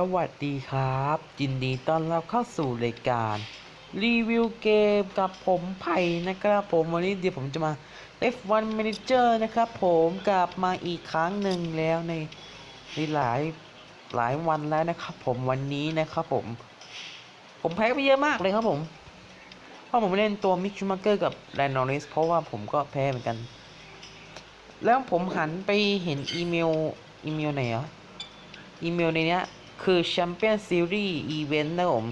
สวัสดีครับยินดีต้อนรับเข้าสู่รายการ รีวิวเกมกับผมไผ่นะครับผมวันนี้เดี๋ยวผมจะมา F1 Manager นะครับผมกลับมาอีกครั้งหนึ่งแล้วในในหลายหลายวันแล้วนะครับผมวันนี้นะครับผม ผมแพ้ไปเยอะมากเลยครับผม เพราะผมเล่นตัวมิกชูมาเกอร์กับแรนนอริสเพราะว่าผมก็แพ้เหมือนกัน แล้วผมหันไปเห็นอีเมลอีเมลไหนอะอีเมลในเนี้ย คือแชมเปี้ยนซีรีส์อีเวนต์นะผม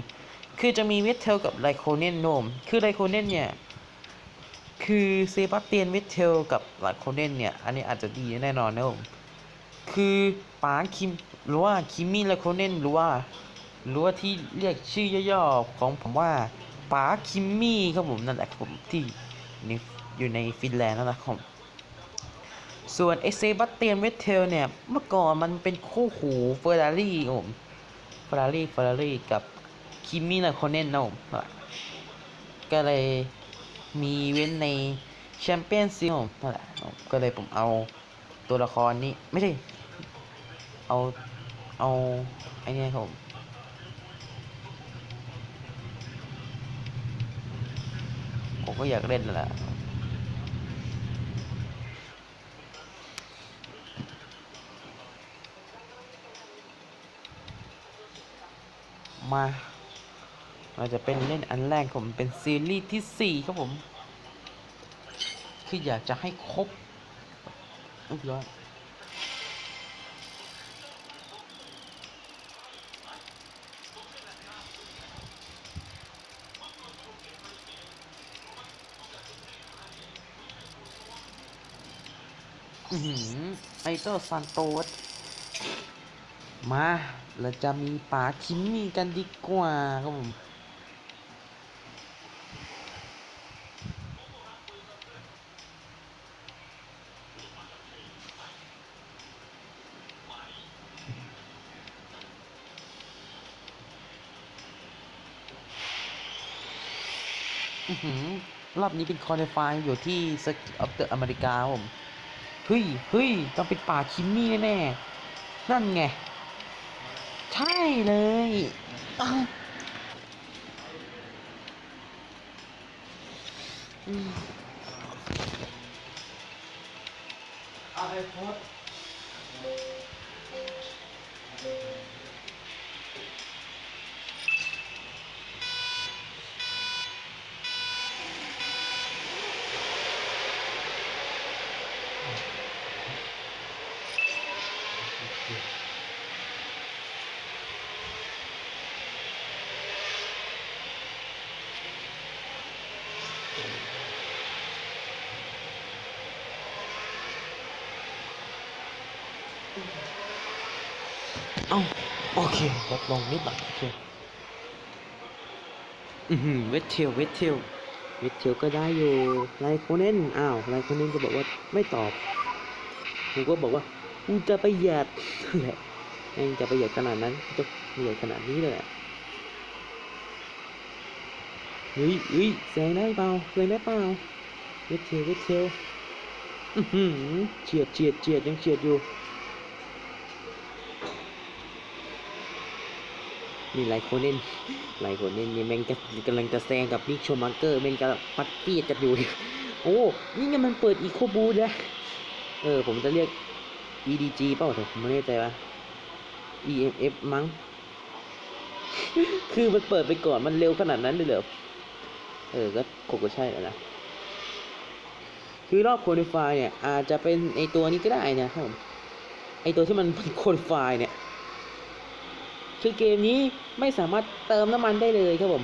คือจะมีเวทเทลกับไลโคเนนนม คือไลโคเนนเนี่ย คือเซบาสเตียนเวทเทลกับไลโคเนนเนี่ย อันนี้อาจจะดีแน่นอนนะผม คือป๋าคิมหรือว่าคิมมี่ไลโคเนนหรือว่าหรือว่าที่เรียกชื่อย่อๆของผมว่าป๋าคิมมี่ครับผมนั่นแหละครับผมที่อยู่ในฟินแลนด์นั่นแหละครับผม ส่วนไอเซบาสเตียนเวทเทลเนี่ย เมื่อก่อนมันเป็นคู่หูเฟอร์รารี่ผมเฟอร์รารี่เฟอร์รารี่กับคิมมี่ไลโคเนนนะผมก็เลยมีเว้นในแชมเปี้ยนซีผมนั่นแหละก็เลยผมเอาตัวละครนี้ ไม่ใช่ เอาเอาไอเนี้ยครับผมผมก็อยากเล่นนั่นแหละ มาเราจะเป็นเล่นอันแรกผมเป็นซีรีส์ที่ 4 ครับผมคืออยากจะให้ครบเรียร้อยไอเตอร์ซันโตสมา เราจะมีป๋าคิมมี่กันดีกว่าครับผมอือหือรอบนี้เป็นคอนไฟอยู่ที่สกิออฟเดอะอเมริกาครับผม เฮ้ยเฮ้ยต้องเป็นป่าคิมมี่แน่ๆนั่นไง เลยอืมเอาไปโพสเอ้าโอเคลดลงนิดหน่อยโอเคอือหือเวทเทลเวทเทลเวทเทลก็ได้อยู่ไลโคเนนอ้าวไลโคเนนก็บอกว่าไม่ตอบผมก็บอกว่ากูจะประหยัดนั่แหละเองจะประหยัดขนาดนั้นจะประหยัดขนาดนี้เลยแหละเฮ้ยเฮ้ยแซงได้เปล่าแซงได้เปล่าเวทเทลเวทเทลอือหือเฉียดเฉียดเฉียดยังเฉียดอยู่ นี่ไลโคนเนนไลโคนเนนนี่แม่งจะกำลังจะแซงกับนิกโชมาเกอร์แม่งกำลังปัดเปียดกันอยู่โอ้นี่ไงมันเปิดอีโคบูนะเออผมจะเรียก EDG เปล่าแต่ผมไม่แน่ใจว่า EMF มั้ง คือมันเปิดไปก่อนมันเร็วขนาดนั้นเลยเหรอ เออ ก็คงก็ใช่แล้วนะ คือรอบโคดิฟายเนี่ย อาจจะเป็นไอตัวนี้ก็ได้นะครับผม ไอตัวที่มันเป็นโคดิฟายเนี่ย คือเกมนี้ไม่สามารถเติมน้ำมันได้เลยครับผม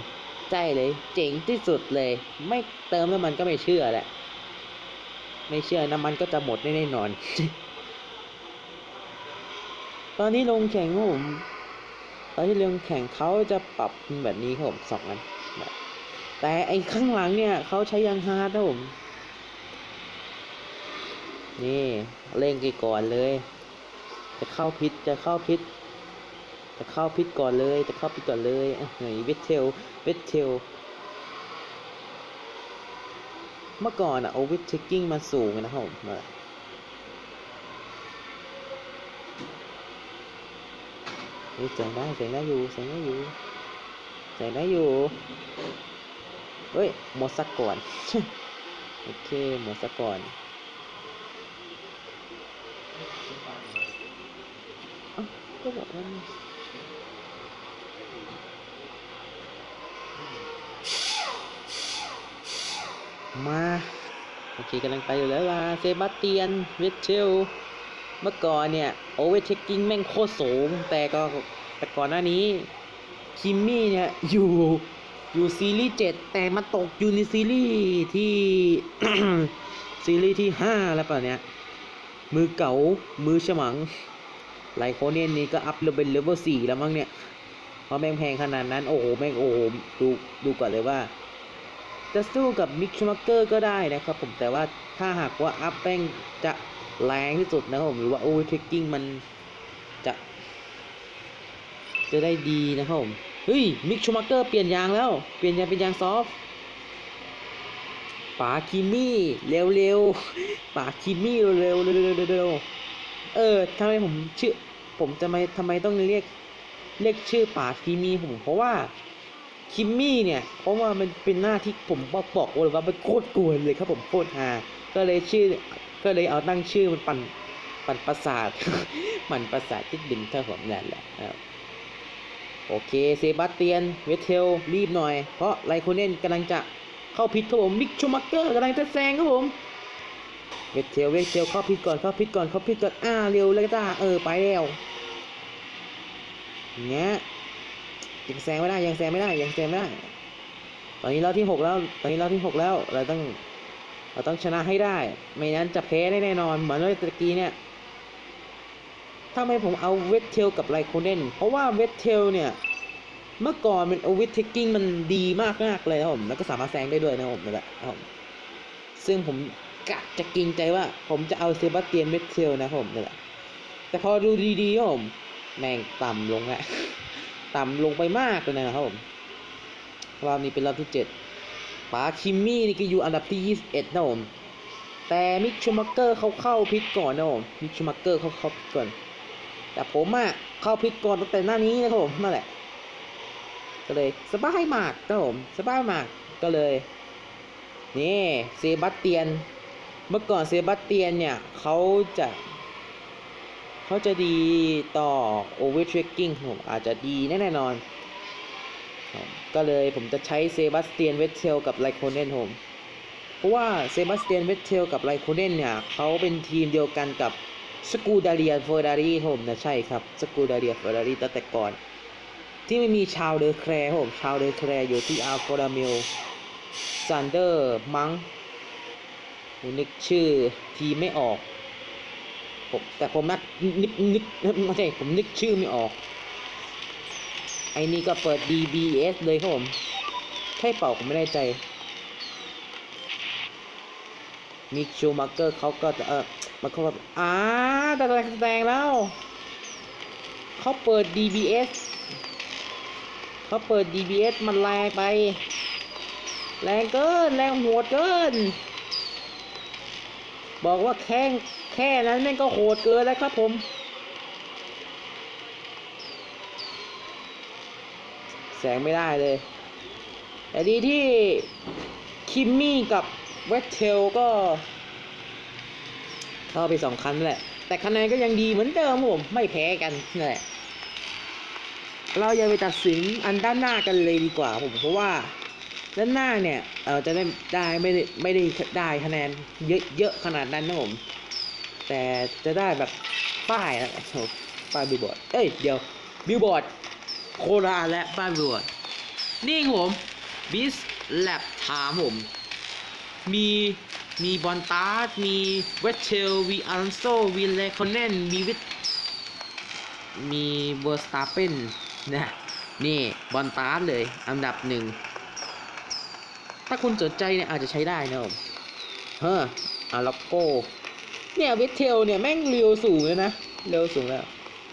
ใช่เลย เจ๋งที่สุดเลย ไม่เติมน้ำมันก็ไม่เชื่อแหละ ไม่เชื่อน้ำมันก็จะหมดแน่นอน ตอนนี้ลงแข่งครับผมตอนที่ลงแข่งเขาจะปรับเป็นแบบนี้ครับผมสองอันแต่ไอ้ข้างหลังเนี่ยเขาใช้ยางฮาร์ดครับผม นี่เร่งกี่ก่อนเลย จะเข้าพิษจะเข้าพิษ จะเข้าพิษก่อนเลยจะเข้าพิษก่อนเลยอะไหนเวทเทลเวทเทลเมื่อก่อนอะโอเวอร์เทคกิ้งมันสูงนะครับผมมาเฮ้ยแสงได้แสงได้อยู่แสงได้อยู่แสงได้อยู่เฮ้ยหมดสักก่อน โอเคหมดสักก่อนอ้าก็บอกว่า มาโอเคกำลังไปอยู่แล้วล่ะเซบาสเตียนเวทเชลเมื่อก่อนเนี่ยโอเวอร์เทคกิ้งแม่งโคตรสูง แต่ก็แต่ก่อนหน้านี้คิมมี่เนี่ยอยู่อยู่ซีรีส์เจ็ดแต่มาตกอยู่ในซีรีส์ที่ซีรีส์ที่ห้าแล้วป่ะเนี่ยมือเก๋ามือฉมังไลโคเนียนี่ก็อัพเลเวลเลเวลสี่แล้วมั้งเนี่ยเพราะแม่งแพงขนาดนั้น โอ้โหแม่งโอ้โหดูดูก่อนเลยว่า จะสู้กับมิกชมักเกอร์ก็ได้นะครับผมแต่ว่าถ้าหากว่าอัพแป้งจะแรงที่สุดนะครับผมหรือว่าโอเวอร์เทคกิ้งมันจะจะได้ดีนะครับผมเฮ้ยมิกชูมักเกอร์เปลี่ยนยางแล้ว เปลี่ยนยางเป็นยางซอฟต์ป๋าคิมมี่เร็วเร็วๆป๋าคิมมี่เร็วเร็วเร็วเร็วเร็วเออทำไมผมชื่อผมจะไม่ทำไมต้องเรียกเรียกชื่อป๋าคิมมี่ผมเพราะว่า คิมมี่เนี่ย เพราะว่ามันเป็นหน้าที่ผมบอกบอกเลยว่ามันโคตรกวนเลยครับผมโคตรฮาก็เลยชื่อ ก็เลยเอาตั้งชื่อมันปั่นปั่นประสาทมันประสาทที่ดึงเท่าผมนั่นแหละครับโอเคเซบาสเตียนเวทเทลรีบหน่อย เพราะไลโคเนนกำลังจะเข้าพิษครับผมมิกชูมักเกอร์กำลังจะแซงครับผมเวทเทลเวทเทลเข้าพิษก่อนเข้าพิษก่อนเข้าพิษก่อนอ่าเร็วเลยจ้าเออไปแล้วอย่างเงี้ย ยังแซงไม่ได้ยังแซงไม่ได้ยังแซงไม่ได้ ตอนนี้เราที่หกแล้ว ตอนนี้เราที่หกแล้วเราต้องเราต้องชนะให้ได้ ไม่งั้นจะแพ้ได้แน่นอนเหมือนเมื่อกี้เนี่ยทำไมผมเอาเวทเทลกับไลโคเนนเพราะว่าเวทเทลเนี่ยเมื่อก่อนมันโอวิทเทคกิ้งมันดีมากมากเลยครับผมแล้วก็สามารถแซงได้ด้วยนะครับผมนั่นแหละครับผมซึ่งผมกะจะกิงใจว่า ผมจะเอาเซบาสเตียนเวทเทลนะครับผมนั่นแหละแต่พอดูดีๆครับผมแม่งต่ำลงอะ ต่ำลงไปมากเลยนะครับผมรอบนี้เป็นรอบที่เจ็ดปาคิมมี่นี่ก็อยู่อันดับที่ 21 นะผม แต่มิกชูมักเกอร์เขาเข้าพิษก่อนนะผมมิกชูมักเกอร์เขาเข้าพิษก่อน แต่ผมอะเข้าพิษก่อนตั้งแต่หน้านี้นะครับผมนั่นแหละ ก็เลยสบายมากครับผมสบายมากก็เลยนี่เซบาสเตียน เมื่อก่อนเซบาสเตียนเนี่ยเขาจะ เขาจะดีต่อโอเวอร์เทรคกิ้งผมอาจจะดีแน่นอน ก็เลยผมจะใช้เซบาสเตียนเวทเทลกับไลโคเนนผมเพราะว่าเซบาสเตียนเวทเทลกับไลโคเนนเนี่ยเขาเป็นทีมเดียวกันกับสกูดาเรียเฟอร์รารีผมนะใช่ครับสกูดาเรียเฟอร์รารีตั้งแต่ก่อน ที่ไม่มีชาวเดอแคร์ผมชาวเดอแคร์อยู่ที่อาร์ฟรามิลซันเดอร์มังนึกชื่อทีไม่ออก ผมแต่ผมนักนึกนึกไม่ใช่ผมนึกชื่อไม่ออก ไอ้นี่ก็เปิด DBS เลยครับผม ใช่เปล่าผมไม่แน่ใจ มิกชูมาร์เกอร์เขาก็จะเออมันเขาแบบอ่าแต่แสดงแล้วเขาเปิด DBS เขาเปิด DBS มันแรงไป แรงเกิน แรงโหดเกิน บอกว่าแค่ แค่นั้นแม่งก็โหดเกินแล้วครับผม แสงไม่ได้เลยแต่ดีที่คิมมี่กับเวทเทลก็เข้าไปสองคันแหละ แต่คะแนนก็ยังดีเหมือนเดิมผม ไม่แพ้กันนั่นแหละ เราอย่าไปตัดสินอันด้านหน้ากันเลยดีกว่าผม เพราะว่าด้านหน้าเนี่ย เออจะได้ได้ไม่ได้ไม่ได้ได้คะแนนเยอะเยอะขนาดนั้นนะผม แต่จะได้แบบป้ายนะโอ้ป้ายบิลบอร์ดเอ้ยเดี๋ยวบิลบอร์ดโคราชและบ้านรวดนี่ผมบิสแลบถามผม มีมีบอลตาร์ดมีเวทเชลมีอัลโซมีเลคอนเนนมีวิทมีเวอร์สตาเปนนะนี่บอลตาร์ดเลย อันดับหนึ่ง ถ้าคุณสนใจเนี่ยอาจจะใช้ได้นะผม เฮ้ออาล็อกโก เนี่ยวทเทลเนี่ยแม่งเร็วสูงเลยนะ เร็วสูงแล้ว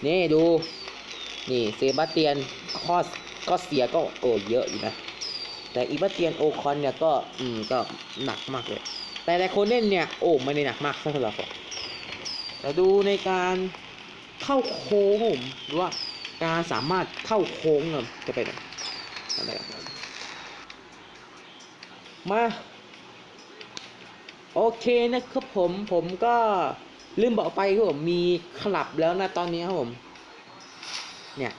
นี่ดู นี่เซบาสเตียนข้อข้อเสียก็โอ้เยอะอยู่นะ แต่อีบาสเตียนโอคอนเนี่ยก็อืมก็หนักมากเลย แต่แต่โคเน่นเนี่ยโอ้ไม่ได้หนักมากเท่าไหร่หรอกแต่ดูในการเข้าโค้งผมหรือว่าการสามารถเข้าโค้งอะจะไปไหนอะไรมา โอเคนะครับผมผมก็ลืมบอกไปครับผมมีคลับแล้วนะตอนนี้ครับผม เนี่ย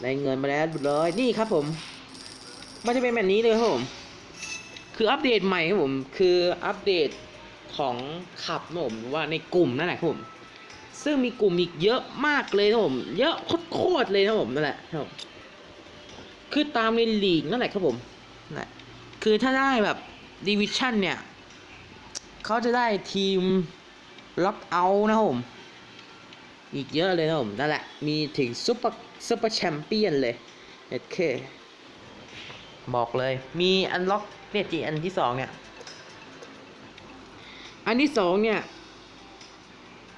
ได้เงินมาแล้วเลยนี่ครับผมมันจะเป็นแบบนี้เลยครับผม คืออัปเดตใหม่ครับผม คืออัปเดตของขับนะผมว่าในกลุ่มนั่นแหละครับผม ซึ่งมีกลุ่มอีกเยอะมากเลยนะผม เยอะโคตรเลยนะผมนั่นแหละครับผมคือตามในลีกนั่นแหละครับผมนั่นแหละคือถ้าได้แบบ ดิวิชั่นเนี่ยเขาจะได้ทีมล็อกเอาท์นะผมอีกเยอะเลยนะผมนั่นแหละ มีถึงซุปเปอร์ซุปเปอร์แชมเปี้ยนเลยโอเคบอกเลยมีอันล็อกเนี่ยจีอันที่สองเนี่ยอันที่สองเนี่ย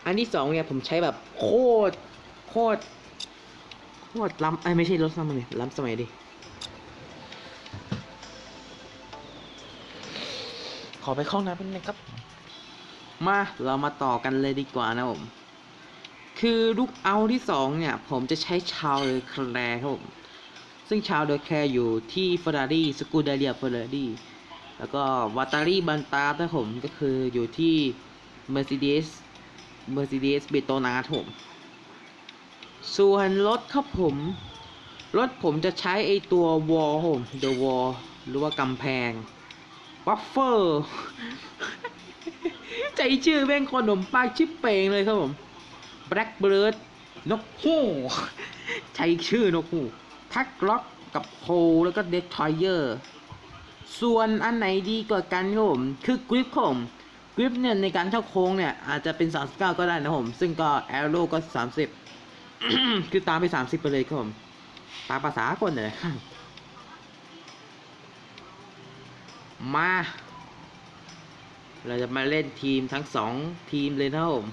อันที่สองเนี่ยผมใช้แบบโคตรโคตรโคตรล้ำไอ้ไม่ใช่รถสมัยล้ำสมัยดิ ขอไปเข้าน้ำแป๊บนึงครับ มาเรามาต่อกันเลยดีกว่านะผม คือลูกเอาที่สองเนี่ย ผมจะใช้ชาวเลอแคลร์ครับผมซึ่งชาวเลอแคลร์อยู่ที่เฟอร์รารี่สกูเดเรียเฟอร์รารี่แล้วก็วาตารี่บันตาครับผมก็คืออยู่ที่ Mercedes Mercedes b e t o n a ครับผมส่วนรถครับผม รถผมจะใช้ไอตัววอลผม The Wall หรือว่ากำแพง วัฟเฟอร์ใจชื่อแม่งขนมปังชิปเปงเลยครับผม Blackbird นกฮูกใช้ชื่อนกฮูกทักล็อกกับโฮแล้วก็เดททอยเยอร์ส่วนอันไหนดีกว่ากันครับผม คือกริปผมกริปเนี่ยในการเข้าโค้งเนี่ย อาจจะเป็น 39 ก็ได้นะผม ซึ่งก็แอโร่ก็ 30 คือตามไป 30 ไปเลยครับผม ตามภาษาคนเลย มา เราจะมาเล่นทีมทั้งสองทีมเลยนะครับผม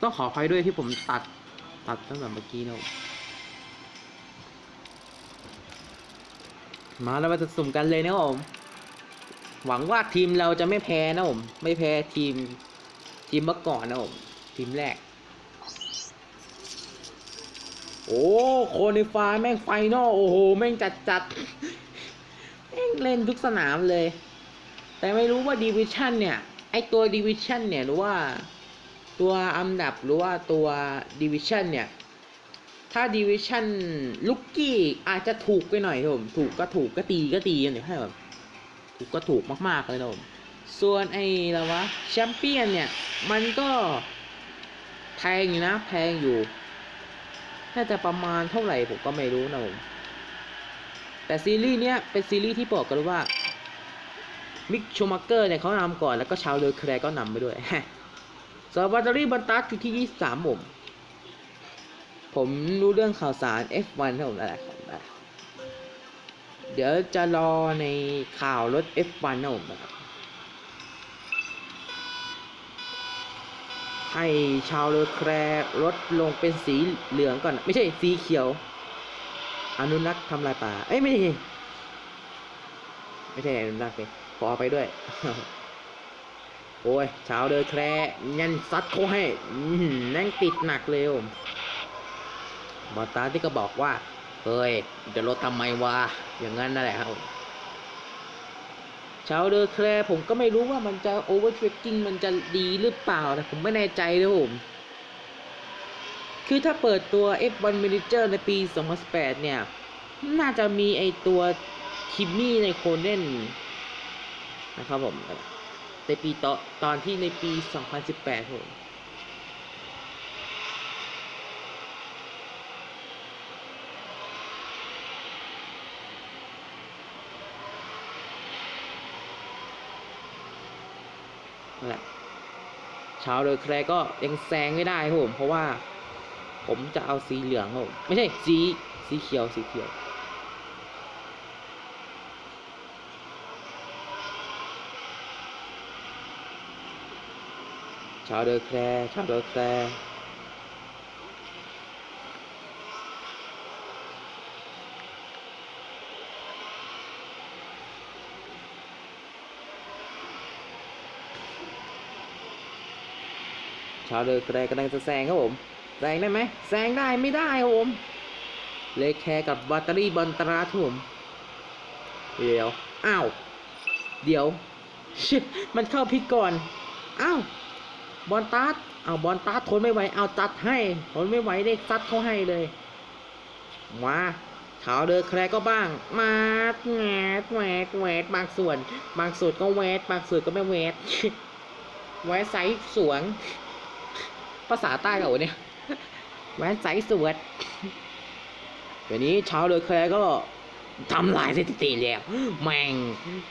ต้องขออภัยด้วยที่ผมตัดตัดตั้งแต่เมื่อกี้นะครับมาแล้วมาจะสุ่มกันเลยนะครับผม หวังว่าทีมเราจะไม่แพ้นะผม ไม่แพ้ทีมทีมเมื่อก่อนนะผม ทีมแรก โอ้โคนิฟายแม่งไฟนอลโอ้โห แม่งจัดจัดแม่งเล่นทุกสนามเลย แต่ไม่รู้ว่าดิวิชั่นเนี่ย ไอตัวดิวิชั่นเนี่ย หรือว่าตัวอันดับหรือว่าตัวดิวิชั่นเนี่ย ถ้าดิวิชั่นลุกกี้อาจจะถูกไปหน่อยครับผม ถูกก็ถูกก็ตีก็ตีกันอยู่ให้แบบถูกก็ถูกมากๆเลยนะผมส่วนไอ้ละวะแชมเปี้ยนเนี่ย มันก็แพงอยู่นะ แพงอยู่ น่าจะประมาณเท่าไหร่ผมก็ไม่รู้นะผมแต่ซีรีส์เนี้ยเป็นซีรีส์ที่บอกกันว่ามิกชูมักเกอร์เนี่ยเขานำก่อนแล้วก็ชาวเลอแคร์ก็นำไปด้วยสำหรับวัตเตอรี่บันตัสอยู่ที่ 23ผมผมรู้เรื่องข่าวสาร F1 ครับผมนั่นแหละครับนะเดี๋ยวจะรอในข่าวรถ F1 นะผมนะครับ ให้ชาวเลอแคร์ลดลงเป็นสีเหลืองก่อน ไม่ใช่สีเขียว อนุรักษ์ทำลายป่า เอ้ยไม่ใช่ไม่ใช่อนุรักษ์เลยขอเอาไปด้วย โอ้ยชาวเดอแคร์ยันซัดเขาให้อื้อหือแม่งติดหนักเลยผมบอตาที่ก็บอกว่า เฮ้ยจะลดทำไมวะอย่างนั้นนั่นแหละครับ ชาวเดอแคลร์ผมก็ไม่รู้ว่ามันจะโอเวอร์เทรคกิ้งมันจะดีหรือเปล่าแต่ผมไม่แน่ใจนะผม คือถ้าเปิดตัว F1 Manager ในปี 2018 เนี่ย น่าจะมีไอตัวคิมมี่ในโคเน่นนะครับผมในปีตอตอนที่ในปี 2018ผม นั่นแหละชาวเลอแคร์ก็ยังแซงไม่ได้ครับผม เพราะว่า ผมจะเอาสีเหลืองครับผมไม่ใช่สีสีเขียวสีเขียวชาวเดอแคร์ชาวเดอแคร์ ชาวเรือแคร์กำลังจะแซงครับผมแซงได้ไหมแซงได้ไม่ได้ครับผมเลแคร์กับวัตเตอรี่บอลตราครับผมเดี๋ยวอ้าวเดี๋ยวชิมันเข้าพิษก่อนอ้าวบอลตัดเอาบอลตัดทนไม่ไหวเอาตัดให้ทนไม่ไหวได้ซัดเขาให้เลยมาชาวเรือแคร์ก็บ้าง มาแหวดแหวดแหวดบางส่วน บางส่วนก็แหวดบางส่วนก็ไม่แหวดแหวดใสสวง ภาษาใต้เหรอเนี่ยแหวนใสสวดเดี๋ยวนี้ชาวเรือแคร์ก็ทำลายสถิติแล้ว แม่ง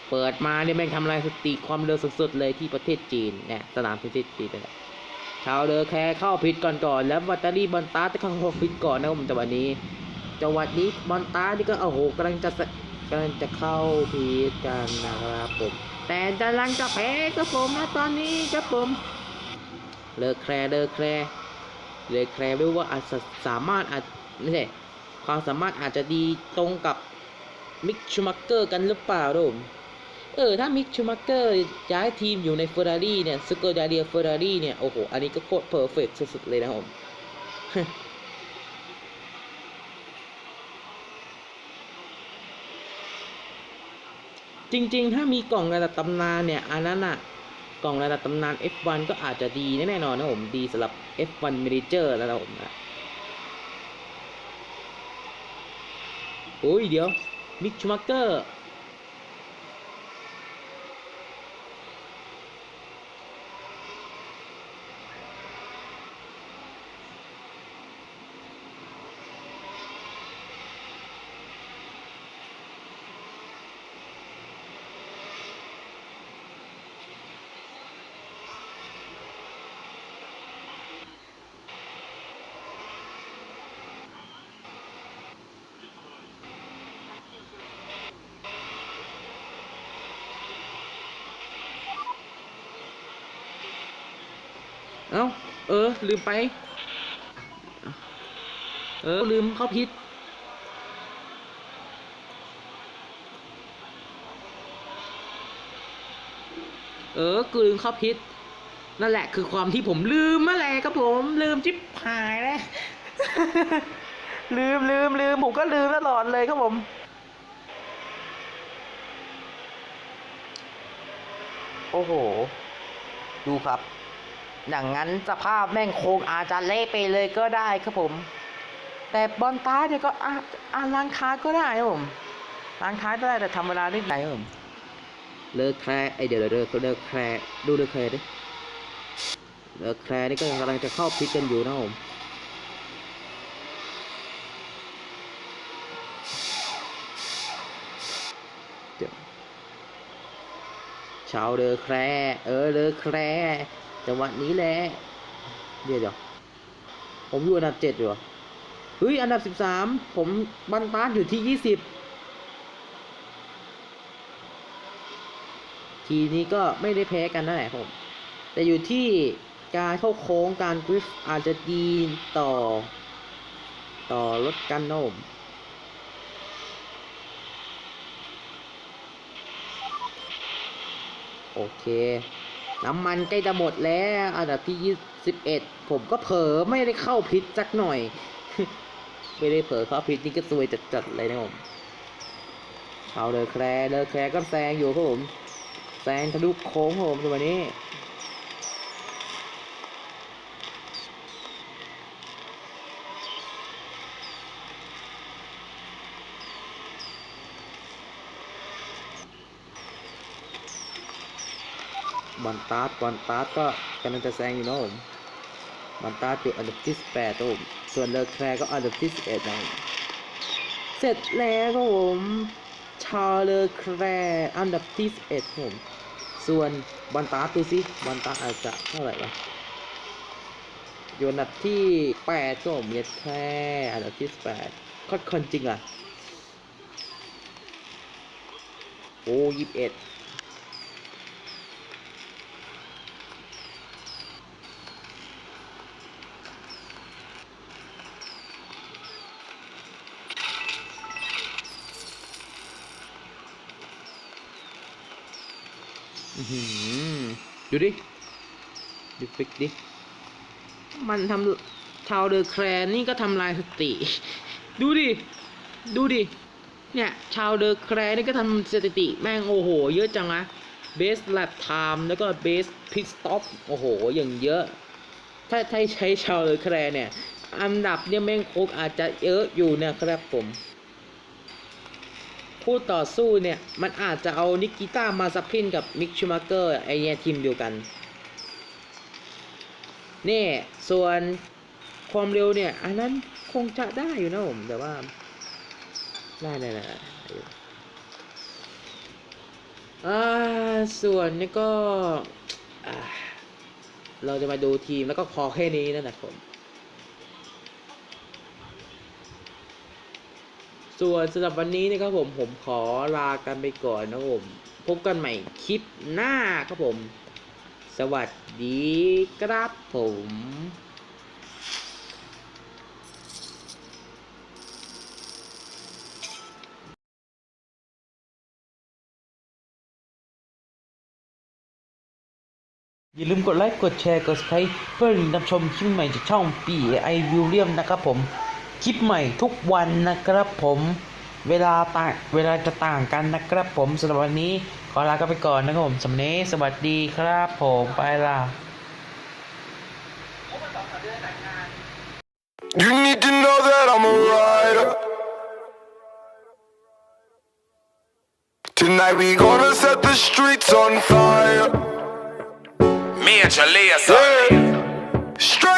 เปิดมาเนี่ยแม่งทำลายสถิติความเร็วสุดๆเลยที่ประเทศจีนเนี่ยสนามประเทศจีนเนี่ยชาวเรือแคร์เข้าพิษก่อนก่อนๆแล้ววัตเตอรี่บอลตาร์จะเข้าพิษก่อนนะครับผมจังหวะนี้จังหวะนี้บอลตาร์นี่ก็โอ้โหกำลังจะสกำลังจะเข้าพิษกันนะครับผมแต่กำลังจะแพ้ครับผมนะตอนนี้ครับผม เลอแคร์เลอแคร์เลอแคร์ไม่รู้ว่าอาจจะสามารถอาจไม่ใช่ความสามารถอาจจะดีตรงกับมิกชูมักเกอร์กันหรือเปล่าโดมเออถ้ามิกชูมักเกอร์ย้ายทีมอยู่ในเฟอร์รารี่เนี่ยสโกดาเดียเฟอร์รารี่เนี่ย โอ้โห อันนี้ก็โคตรเพอร์เฟกสุดๆเลยนะผม จริงๆ ถ้ามีกล่องระดับตำนานเนี่ยอันนั้นอะ กล่องระดับตำนาน F1 ก็อาจจะดีแน่นอนนะผม ดีสำหรับ F1 Manager แล้วนะผมนะโอ้ยเดี๋ยวมิกชูมักเกอร์ เอ้า เออ ลืมไป เออ ลืมเข้าพิษเออ กูลืมข้าพิษ นั่นแหละคือความที่ผมลืมมาแหละครับผม ลืมจิบหายเลยลืมลืมลืมผมก็ลืมตลอดเลยครับผม โอ้โห ดูครับ อย่างนั้นสภาพแม่งโคงอาจจะเละไปเลยก็ได้ครับผม แต่บอลตาเนี่ยก็อาอาล้างท้ายก็ได้ครับผมล้างท้ายก็ได้แต่ทำเวลานิดหน่อยครับผมเลิกแคร์ไอเดี๋ยวเลิกเลิกแคร์ดูเลิกแคร์ดิเลิกแคร์นี่ก็กำลังจะเข้าพิกกันอยู่นะครับผมเดี๋ยวชาวเลิกแคร์เออเลิกแคร์ จังหวะนี้แหละเดี๋ยวเดี๋ยวผมอยู่อันดับเจ็ดอยู่อะเฮ้ยอันดับสิบสามผมบันตาร์อยู่ที่ยี่สิบทีนี้ก็ไม่ได้แพ้กันนั่นแหละผม แต่อยู่ที่การเข้าโค้งการกริฟอาจจะดีต่อ ต่อรถกันโนมโอเค น้ำมันใกล้จะหมดแล้วอันดับที่21ผมก็เผลอไม่ได้เข้าพิษสักหน่อย ไม่ได้เผลอเข้าพิษนี่ก็ซวยจัดๆเลยนะผมเอาเลยแคร์เลยแคร์ก็แซงอยู่ครับผมแซงทะลุโค้งครับผมตัวัน บอลตาร์บอลตาร์ก็กำลังจะแซงอยู่นะผมบอลตาร์อยู่อันดับที่18ครับผมส่วนเลอแคร์ก็อันดับที่11นะเสร็จแล้วครับผมชาเลอแคร์อันดับที่11ครับผมส่วนบอลตาร์ดูสิบอลตาร์อาจจะเท่าไหร่วะอยู่อันดับที่8ก็ผมเลสแค่อันดับที่8ก็คนจริงอะโอ้ย21 ดอื้อหือดูดิ ดูฟิกดิ มันทำชาวเดอะแคลนนี่ก็ทำลายสติ ดูดิ ดูดิ เนี่ย ชาวเดอะแคลนนี่ก็ทำสถิติ แม่งโอ้โห เยอะจังนะเบสแลปไทม์แล้วก็เบสพิสต็อปโอ้โห อย่างเยอะ ถ้าถ้าใช้ชาวเดอะแคลนเนี่ย อันดับเนี่ยแม่งโคกอาจจะเยอะอยู่นะครับผม คู่ต่อสู้เนี่ย มันอาจจะเอานิกิต้ามาซับพินกับมิกชูมาเกอร์ไอเนี่ยทีมเดียวกัน นี่ ส่วนความเร็วเนี่ย อันนั้นคงจะได้อยู่นะผม แต่ว่า ได้ได้ได้อ่าส่วนนี่ก็ เราจะมาดูทีมแล้วก็พอแค่นี้นั่นแหละผม ส่วนสำหรับวันนี้นะครับผมผมขอลากันไปก่อนนะครับผมพบกันใหม่คลิปหน้าครับผม สวัสดีครับผมอย่าลืมกดไลค์ กดแชร์ กด subscribe เพื่อรับชมคลิปใหม่จากช่องปีไอวิลเลียมนะครับผม คลิปใหม่ทุกวันนะครับผมเวลาต่างเวลาจะต่างกันนะครับผมสำหรับวันนี้ขอลากันไปก่อนนะครับผมสำหรับวันนี้สวัสดีครับผมไปละ You need to know that I'm a rider. Tonight we gonna set the streets on fire. Major laser. Yeah.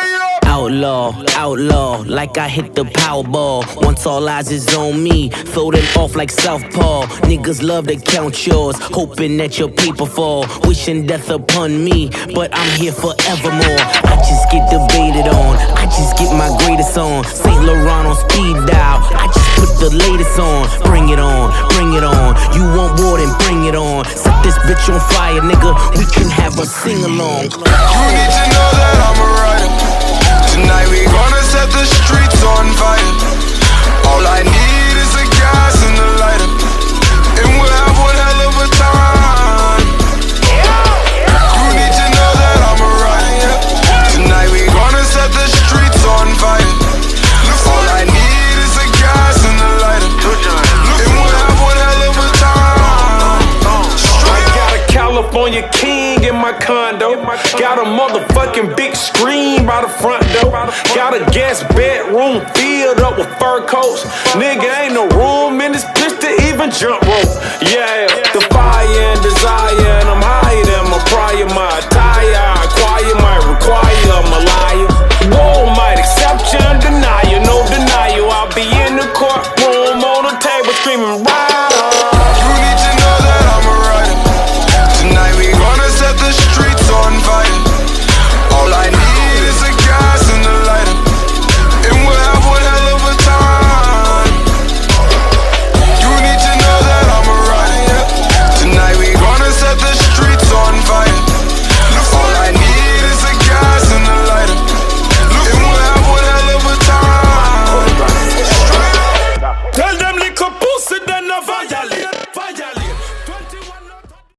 Outlaw, outlaw, like I hit the Powerball. Once all eyes is on me, them off like Southpaw. Niggas love to count yours, hoping that your paper fall. Wishing death upon me, but I'm here forevermore. I just get debated on, I just get my greatest on. St. Laurent on speed dial, I just put the latest on. Bring it on, bring it on. You want war, then bring it on. Set this bitch on fire, nigga. We can have a sing along. You need to know that I'm a rider. Tonight we gonna set the streets on fire. All I need is a gas condo. Got a motherfucking big screen by the front door. Got a guest bedroom filled up with fur coats. Nigga, ain't no room in this bitch to even jump rope. Yeah.